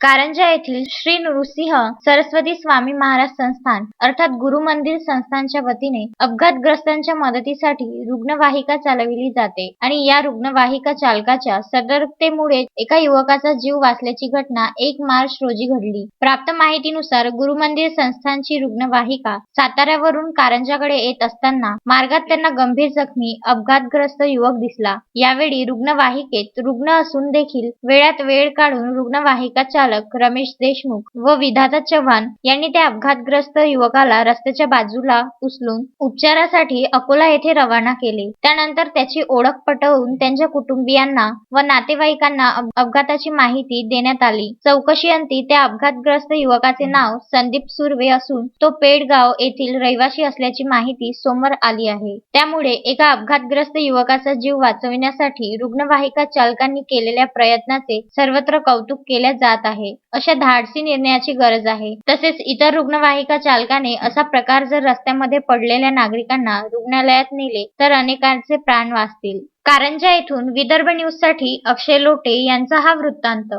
कारंजा येथील श्री नृसिंह सरस्वती स्वामी महाराज संस्थान अर्थात गुरु मंदिर संस्थानच्या वतीने अपघातग्रस्तांच्या मदतीसाठी रुग्णवाहिका चालविली जाते आणि या रुग्णवाहिका चालकाच्या सतर्कतेमुळे एका युवकाचा जीव वाचल्याची घटना एक मार्च रोजी घडली. प्राप्त माहितीनुसार गुरु मंदिर संस्थानची रुग्णवाहिका साताऱ्यावरून कारंजाकडे येत असताना मार्गात त्यांना गंभीर जखमी अपघातग्रस्त युवक दिसला. यावेळी रुग्णवाहिकेत रुग्ण असून देखील वेळात वेळ काढून रुग्णवाहिका चाल चालक रमेश देशमुख व विधाता चव्हाण यांनी त्या अपघातग्रस्त युवकाला रस्त्याच्या बाजूला उचलून उपचारासाठी अकोला येथे रवाना केले. त्यानंतर त्याची ओळख पटवून त्यांच्या कुटुंबियांना व नातेवाईकांना अपघाताची माहिती देण्यात आली. चौकशी अंती त्या अपघातग्रस्त युवकाचे नाव संदीप सुर्वे असून तो पेडगाव येथील रहिवासी असल्याची माहिती समोर आली आहे. त्यामुळे एका अपघातग्रस्त युवकाचा जीव वाचविण्यासाठी रुग्णवाहिका चालकांनी केलेल्या प्रयत्नाचे सर्वत्र कौतुक केले जात आहे. आहे. अशा धाडसी निर्णयाची गरज आहे. तसेच इतर रुग्णवाहिका चालकाने असा प्रकार जर रस्त्यामध्ये पडलेल्या नागरिकांना रुग्णालयात नेले तर अनेकांचे प्राण वाचतील. कारंजा येथून विदर्भ न्यूजसाठी अक्षय लोटे यांचा हा वृत्तांत.